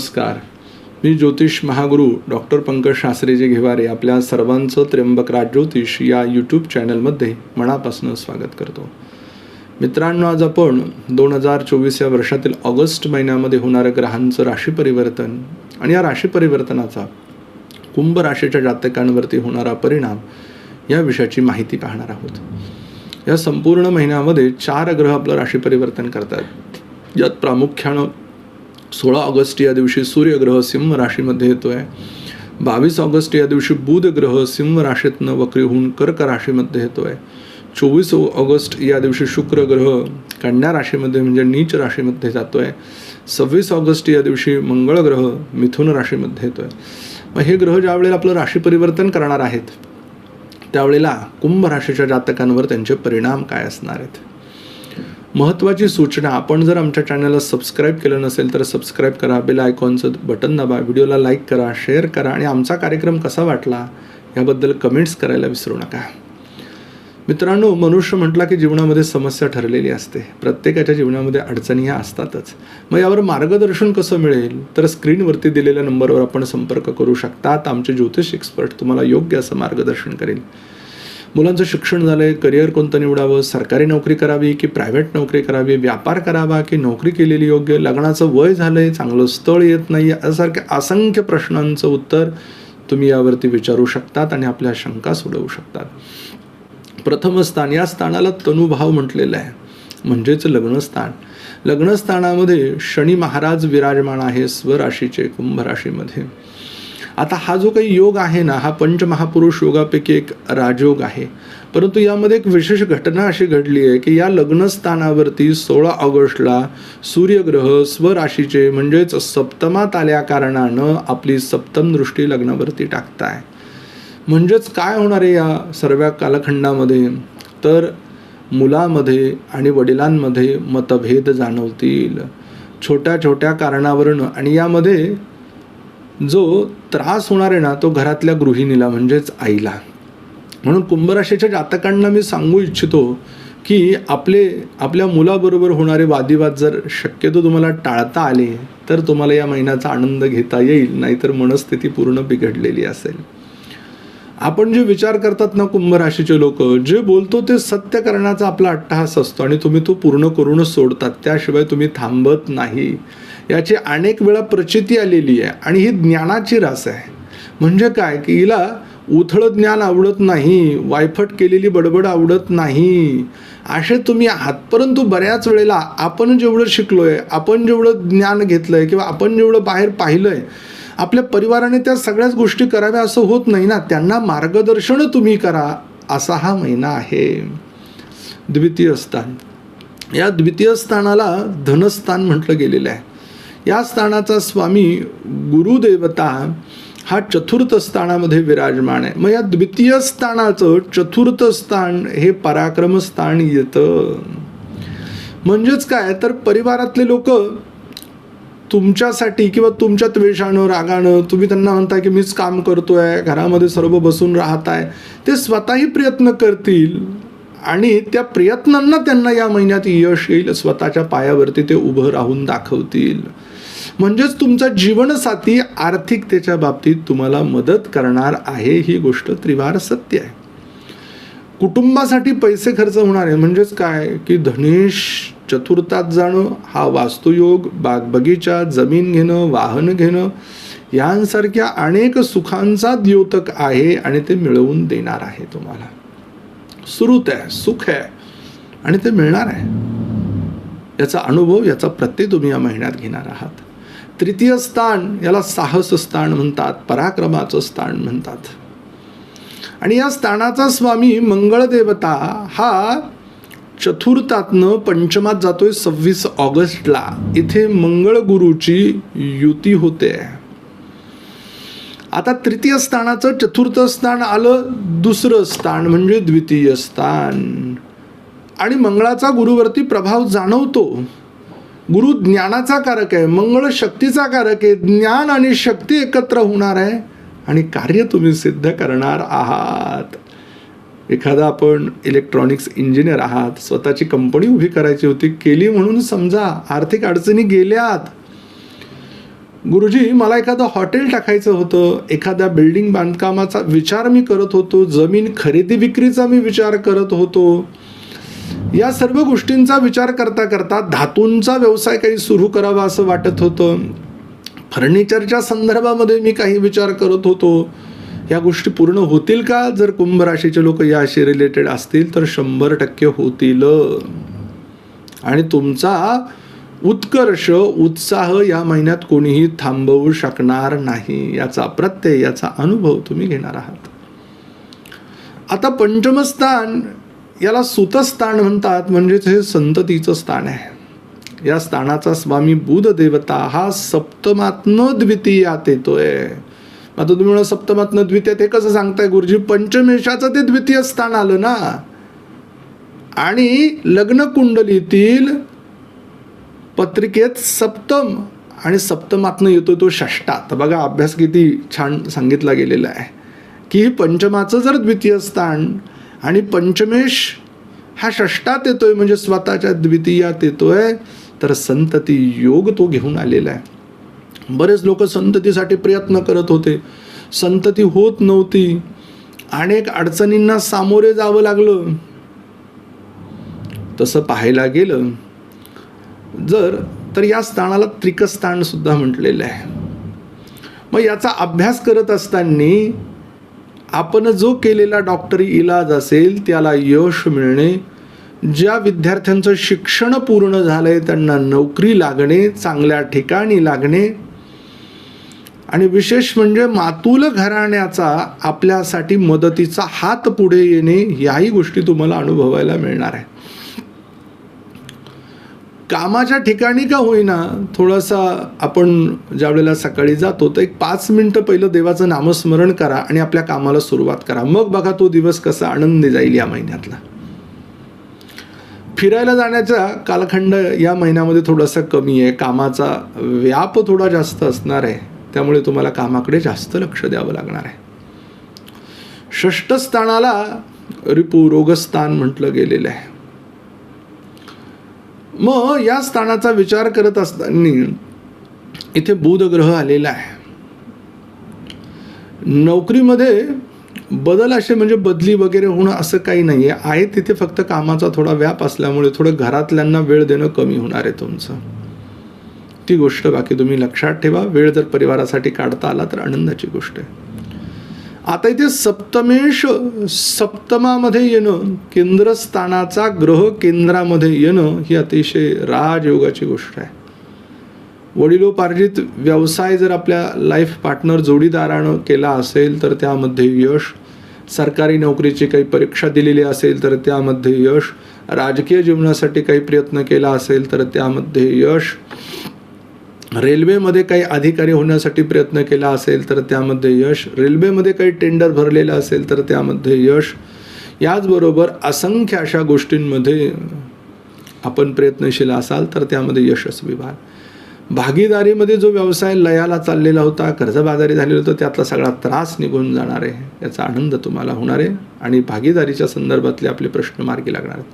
नमस्कार. मी ज्योतिष महागुरु डॉक्टर पंकज शास्त्रीजी घेवारे आपल्या सर्वांचं त्र्यंबक राज ज्योतिष या यूट्यूब चॅनलमध्ये मनापासून स्वागत करतो. मित्रांनो आज आपण दोन हजार चोवीस या वर्षातील ऑगस्ट महिन्यामध्ये होणाऱ्या ग्रहांचं राशी परिवर्तन आणि या राशी परिवर्तनाचा कुंभ राशीच्या जातकांवरती होणारा परिणाम या विषयाची माहिती पाहणार आहोत. या संपूर्ण महिन्यामध्ये चार ग्रह आपलं राशी परिवर्तन करतात. यात प्रामुख्यानं सोळा ऑगस्ट या दिवशी सूर्यग्रह सिंह राशीमध्ये येतो आहे बावीस ऑगस्ट या दिवशी बुध ग्रह सिंह राशीतनं वक्री होऊन कर्क राशीमध्ये येतो आहे चोवीस ऑगस्ट या दिवशी शुक्र ग्रह कन्या राशीमध्ये म्हणजे नीच राशीमध्ये जातो आहे सव्वीस ऑगस्ट या दिवशी मंगळ ग्रह मिथुन राशीमध्ये येतोय. मग हे ग्रह ज्या वेळेला आपलं राशी परिवर्तन करणार आहेत त्यावेळेला कुंभ राशीच्या जातकांवर त्यांचे परिणाम काय असणार आहेत? महत्त्वाची सूचना. आपण जर आमच्या चॅनलला सबस्क्राईब केलं नसेल तर सबस्क्राईब करा. बेल आयकॉनचं बटन दाबा. व्हिडिओला लाईक करा शेअर करा आणि आमचा कार्यक्रम कसा वाटला याबद्दल कमेंट्स करायला विसरू नका. मित्रांनो मनुष्य म्हटला की जीवनामध्ये समस्या ठरलेली असते. प्रत्येकाच्या जीवनामध्ये अडचणी ह्या असतातच. मग यावर मार्गदर्शन कसं मिळेल? तर स्क्रीनवरती दिलेल्या नंबरवर आपण संपर्क करू शकतात. आमचे ज्योतिष एक्सपर्ट तुम्हाला योग्य असं मार्गदर्शन करेल. मुलांचं शिक्षण झालंय करिअर कोणतं निवडावं सरकारी नोकरी करावी की प्रायव्हेट नोकरी करावी व्यापार करावा की नोकरी केलेली योग्य लग्नाचं वय झालं आहे चांगलं स्थळ येत नाही यासारख्या असंख्य प्रश्नांचं उत्तर तुम्ही यावरती विचारू शकतात आणि आपल्या शंका सोडवू शकतात. प्रथम स्थान या स्थानाला तनुभाव म्हटलेलं आहे. म्हणजेच लग्नस्थान. लग्नस्थानामध्ये शनी महाराज विराजमान आहे स्वराशीचे कुंभ राशीमध्ये आता हा जो काही योग आहे ना हा पंचमहापुरुष योगापैकी एक राजयोग आहे. परंतु यामध्ये एक विशेष घटना अशी घडली आहे की या लग्नस्थानावरती सोळा ऑगस्टला सूर्यग्रह स्वराशीचे म्हणजेच सप्तमात आल्या कारणानं आपली सप्तम दृष्टी लग्नावरती टाकताय. म्हणजेच काय होणार आहे या सर्व कालखंडामध्ये? तर मुलामध्ये आणि वडिलांमध्ये मतभेद जाणवतील. छोट्या छोट्या कारणावरून आणि यामध्ये जो त्रास होणार आहे ना तो घरातल्या गृहिणीला म्हणजेच आईला. म्हणून कुंभराशीच्या जातकांना मी सांगू इच्छितो की आपले आपल्या मुलाबरोबर होणारे वादिवाद जर शक्यतो तुम्हाला टाळता आले तर तुम्हाला या महिन्याचा आनंद घेता येईल नाहीतर मनस्थिती पूर्ण बिघडलेली असेल. आपण जे विचार करतात ना कुंभ राशीचे लोक जे बोलतो ते सत्य करण्याचा आपला अट्टहास असतो आणि तुम्ही तो पूर्ण करूनच सोडतात. त्याशिवाय तुम्ही थांबत नाही. याची अनेक वेळा प्रचिती आलेली आहे आणि ही ज्ञानाची रास आहे. म्हणजे काय? की हिला उथळ ज्ञान आवडत नाही वायफट केलेली बडबड आवडत नाही. असे तुम्ही आहात. परंतु बऱ्याच वेळेला आपण जेवढं शिकलोय आपण जेवढं ज्ञान घेतलंय किंवा आपण जेवढं बाहेर पाहिलंय आपल्या परिवाराने त्या सगळ्याच गोष्टी कराव्या असं होत नाही ना. त्यांना मार्गदर्शन तुम्ही करा असा हा महिना आहे. द्वितीय स्थान. या द्वितीय स्थानाला धनस्थान म्हटलं गेलेलं आहे. या स्थानाचा स्वामी गुरुदेवता हा चतुर्थ स्थानामध्ये विराजमान आहे. मग या द्वितीय स्थानाचं चतुर्थ स्थान हे पराक्रम स्थान येतं. म्हणजेच काय? तर परिवारातले लोक तुमच्यासाठी किंवा तुमच्या द्वेषानं रागानं तुम्ही त्यांना म्हणताय की मीच काम करतोय घरामध्ये सर्व बसून राहत आहे ते स्वतःही प्रयत्न करतील. आणि त्या प्रयत्नांना त्यांना या महिन्यात यश येईल स्वतःच्या पायावरती ते उभं राहून दाखवतील. म्हणजेच तुमचा जीवनसाथी आर्थिकतेच्या बाबतीत तुम्हाला मदत करणार आहे ही गोष्ट त्रिवार सत्य आहे. कुटुंबासाठी पैसे खर्च होणार आहे म्हणजेच काय? की धनेश चतुर्थात जाणं हा वास्तुयोग बाग बगीचा जमीन घेणं वाहन घेणं यांसारख्या अनेक सुखांचा द्योतक आहे आणि ते मिळवून देणार आहे तुम्हाला. सुरुत आहे सुख आहे आणि ते मिळणार आहे. याचा अनुभव याचा प्रत्यय तुम्ही या महिन्यात घेणार आहात. तृतीय स्थान याला साहस स्थान म्हणतात पराक्रमाचं स्थान म्हणतात. आणि या स्थानाचा स्वामी मंगळ देवता हा चतुर्थातनं पंचमात जातोय सव्वीस ऑगस्टला. इथे मंगळ गुरुची युती होते. आता तृतीय स्थानाचं चतुर्थ स्थान आलं दुसरं स्थान म्हणजे द्वितीय स्थान. आणि मंगळाचा गुरुवरती प्रभाव जाणवतो. गुरु ज्ञानाचा कारक आहे मंगळ शक्तीचा कारक आहे ज्ञान आणि शक्ती एकत्र होणार आहे आणि कार्य तुम्ही सिद्ध करणार आहात. एखादा आपण इलेक्ट्रॉनिक्स इंजिनियर आहात स्वतःची कंपनी उभी करायची होती केली म्हणून समजा आर्थिक अडचणी गेल्यात. गुरुजी मला एखादं हॉटेल टाकायचं होतं एखाद्या बिल्डिंग बांधकामाचा विचार मी करत होतो जमीन खरेदी विक्रीचा मी विचार करत होतो. या सर्व गोष्टींचा विचार करता करता धातूंचा व्यवसाय काही सुरू करावा असं वाटत होतं. फर्निचरच्या संदर्भामध्ये मी काही विचार करत होतो. या गोष्टी पूर्ण होतील का? जर कुंभ राशीचे लोक याशी रिलेटेड असतील तर शंभर टक्के होतील. आणि तुमचा उत्कर्ष उत्साह या महिन्यात कोणीही थांबवू शकणार नाही. याचा प्रत्यय याचा अनुभव तुम्ही घेणार आहात. आता पंचमस्थान याला सुतस्थान म्हणतात. म्हणजेच हे संततीचं स्थान आहे. या स्थानाचा स्वामी बुध देवता हा सप्तमात्न द्वितीयात मग आता तुम्ही म्हणा सप्तमातनं द्वितीय ते कसं सांगताय गुरुजी? पंचमेशाचं ते द्वितीय स्थान आलं ना. आणि लग्न कुंडलीतील पत्रिकेत सप्तम आणि सप्तमातनं येतो तो षष्टा. तर बघा अभ्यास किती छान सांगितला गेलेला आहे. की पंचमाचं जर द्वितीय स्थान आणि पंचमेश हा षष्टात येतोय म्हणजे स्वतःच्या द्वितीयात येतोय तर संतती योग तो घेऊन आलेला आहे. बरेच लोक संततीसाठी प्रयत्न करत होते. संतती होत नव्हती. अनेक अडचणींना सामोरे जावं लागलं. तसं पाहायला गेलं जर तर या स्थानाला त्रिकस्थान सुद्धा म्हटलेलं आहे. मग याचा अभ्यास करत असताना आपण जो केलेला डॉक्टरी इलाज असेल त्याला यश मिळणे ज्या विद्यार्थ्यांचं शिक्षण पूर्ण झालंय त्यांना नोकरी लागणे चांगल्या ठिकाणी लागणे आणि विशेष म्हणजे मातुल घराण्याचा आपल्यासाठी मदतीचा हात पुढे येणे याही गोष्टी तुम्हाला अनुभवायला मिळणार आहे कामाच्या ठिकाणी का होईना थोडासा आपण ज्या वेळेला सकाळी जातो तर एक पाच मिनटं पहिलं देवाचं नामस्मरण करा आणि आपल्या कामाला सुरुवात करा. मग बघा तो दिवस कसा आनंदी जाईल या महिन्यातला. फिरायला जाण्याचा कालखंड या महिन्यामध्ये थोडासा कमी आहे. कामाचा व्याप थोडा जास्त असणार आहे. त्यामुळे तुम्हाला कामाकडे जास्त लक्ष द्यावं लागणार आहे. षष्ठ स्थानाला रिपू रोगस्थान म्हटलं गेलेलं आहे. मग या स्थानाचा विचार करत असताना इथे बुध ग्रह आलेला आहे. नोकरीमध्ये बदल असे म्हणजे बदली वगैरे होणं असं काही नाही आहे आहे तिथे फक्त कामाचा थोडा व्याप असल्यामुळे थोडं घरातल्यांना वेळ देणं कमी होणार आहे तुमचं. ती गोष्ट बाकी तुम्ही लक्षात ठेवा. वेळ जर परिवारासाठी काढता आला तर आनंदाची गोष्ट आहे. आता इथे सप्तमेश सप्तमामध्ये येणं केंद्रस्थानाचा ग्रह केंद्रामध्ये येणं ही अतिशय राजयोगाची गोष्ट आहे. वडिलोपार्जित व्यवसाय जर आपल्या लाईफ पार्टनर जोडीदारानं केला असेल तर त्यामध्ये यश. सरकारी नोकरीची काही परीक्षा दिलेली असेल तर त्यामध्ये यश. राजकीय जीवनासाठी काही प्रयत्न केला असेल तर त्यामध्ये यश. रेल्वेमध्ये काही अधिकारी होण्यासाठी प्रयत्न केला असेल तर त्यामध्ये यश. रेल्वेमध्ये काही टेंडर भरलेलं असेल तर त्यामध्ये यश. याचबरोबर असंख्य अशा गोष्टींमध्ये आपण प्रयत्नशील असाल तर त्यामध्ये यशस्वी व्हाल भागीदारीमध्ये जो व्यवसाय लयाला चाललेला होता कर्जबाजारी झालेलं होतं त्यातला सगळा त्रास निघून जाणार आहे याचा आनंद तुम्हाला होणार आहे आणि भागीदारीच्या संदर्भातले आपले प्रश्न मार्गी लागणार आहेत.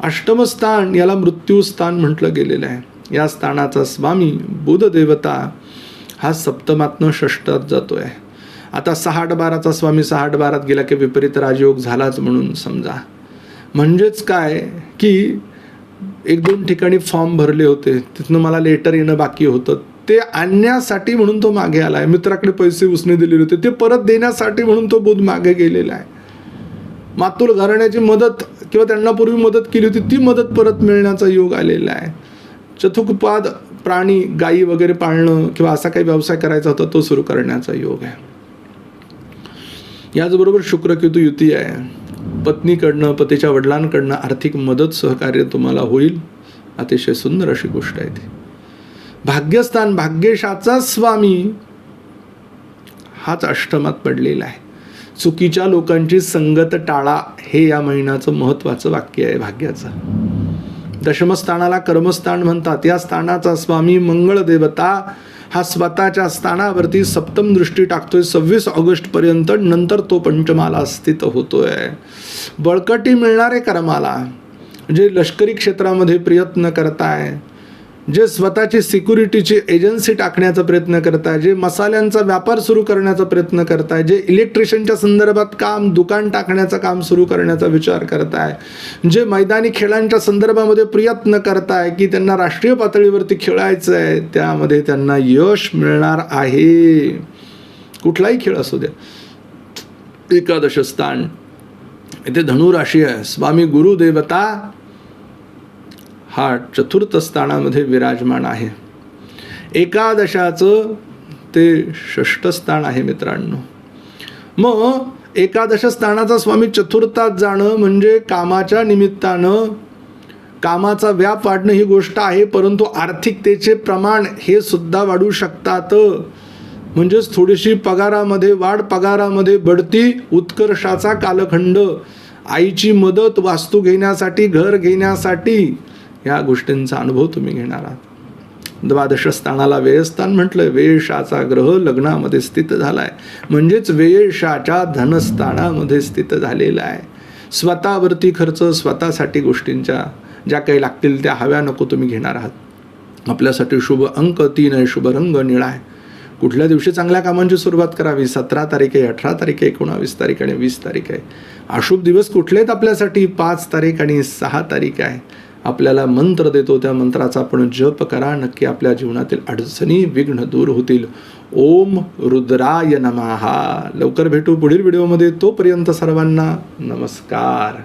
अष्टमस्थान याला मृत्यूस्थान म्हटलं गेलेलं आहे. या स्थानाचा स्वामी बुधदेवता हा सप्तमातनं षष्टात जातोय. आता सहाट बाराचा स्वामी सहाट बारात गेला की विपरीत राजयोग झालाच म्हणून समजा. म्हणजेच काय की एक दोन ठिकाणी फॉर्म भरले होते तिथनं मला लेटर येणं बाकी होतं. ते आणण्यासाठी म्हणून तो मागे आला आहे मित्राकडे पैसे उसने दिलेले होते ते परत देण्यासाठी म्हणून तो बुध मागे गेलेला आहे. मातुल घराण्याची मदत किंवा त्यांना पूर्वी मदत केली होती ती मदत परत मिळण्याचा योग आलेला आहे. चतुकपाद प्राणी गायी वगैरे पाळणं किंवा असा काही व्यवसाय करायचा होता तो सुरू करण्याचा योग आहे. याचबरोबर शुक्रकेतू युती आहे. पत्नीकडनं पतीच्या वडिलांकडनं आर्थिक मदत सहकार्य तुम्हाला होईल. अतिशय सुंदर अशी गोष्ट आहे ती. भाग्यस्थान भाग्यशाचा स्वामी हाच अष्टमात पडलेला आहे. चुकीच्या लोकांची संगत टाळा हे या महिन्याचं महत्त्वाचं वाक्य आहे भाग्याचं. दशमस्थानाला कर्मस्थान म्हणतात. या स्थानाचा स्वामी मंगळ देवता हा स्वतःच्या स्थानावरती सप्तम दृष्टी टाकतोय. सव्वीस ऑगस्टपर्यंत नंतर तो पंचमाला स्थित होतोय. बळकटी मिळणारे कर्माला जे लष्करी क्षेत्रामध्ये प्रयत्न करताय जे स्वतःची सिक्युरिटीची एजन्सी टाकण्याचा प्रयत्न करताय जे मसाल्यांचा व्यापार सुरू करण्याचा प्रयत्न करताय जे इलेक्ट्रिशियनच्या संदर्भात काम दुकान टाकण्याचं काम सुरू करण्याचा विचार करताय जे मैदानी खेळांच्या संदर्भामध्ये प्रयत्न करताय की त्यांना राष्ट्रीय पातळीवरती खेळायचं आहे त्यामध्ये त्यांना यश मिळणार आहे. कुठलाही खेळ असू द्या. एकादश स्थान. इथे धनुराशी आहे. स्वामी गुरुदेवता हा चतुर्थ स्थानामध्ये विराजमान आहे. एकादशाचं ते षष्ठ स्थान आहे मित्रांनो. मग एकादश स्थानाचा स्वामी चतुर्थात जाणं म्हणजे कामाच्या निमित्तानं कामाचा व्याप वाढणं ही गोष्ट आहे परंतु आर्थिकतेचे प्रमाण हे सुद्धा वाढू शकतात. म्हणजेच थोडीशी पगारामध्ये वाढ पगारामध्ये बढती उत्कर्षाचा कालखंड. आईची मदत वास्तू घेण्यासाठी घर घेण्यासाठी ह्या गोष्टींचा अनुभव तुम्ही घेणार आहात. द्वादश स्थानाला व्ययस्थान म्हटलं वेशाचा ग्रह लग्नामध्ये स्थित झाला आहे म्हणजेच वेशाच्या धनस्थानामध्ये स्थित झालेला आहे. स्वतःवरती खर्च स्वतःसाठी गोष्टींच्या ज्या काही लागतील त्या हव्या नको तुम्ही घेणार आहात. आपल्यासाठी शुभ अंक तीन आहे शुभ रंग निळा आहे. कुठल्या दिवशी चांगल्या कामांची सुरुवात करावी? सतरा तारीख आहे अठरा तारीख आहे एकोणावीस तारीख आणि वीस तारीख आहे. अशुभ दिवस कुठले आहेत आपल्यासाठी? पाच तारीख आणि सहा तारीख आहे. आपल्याला मंत्र देतो त्या मंत्राचा आपण जप करा. नक्की आपल्या जीवनातील अडचणी विघ्न दूर होतील. ओम रुद्राय नमहा लवकर भेटू पुढील व्हिडिओमध्ये. तोपर्यंत सर्वांना नमस्कार.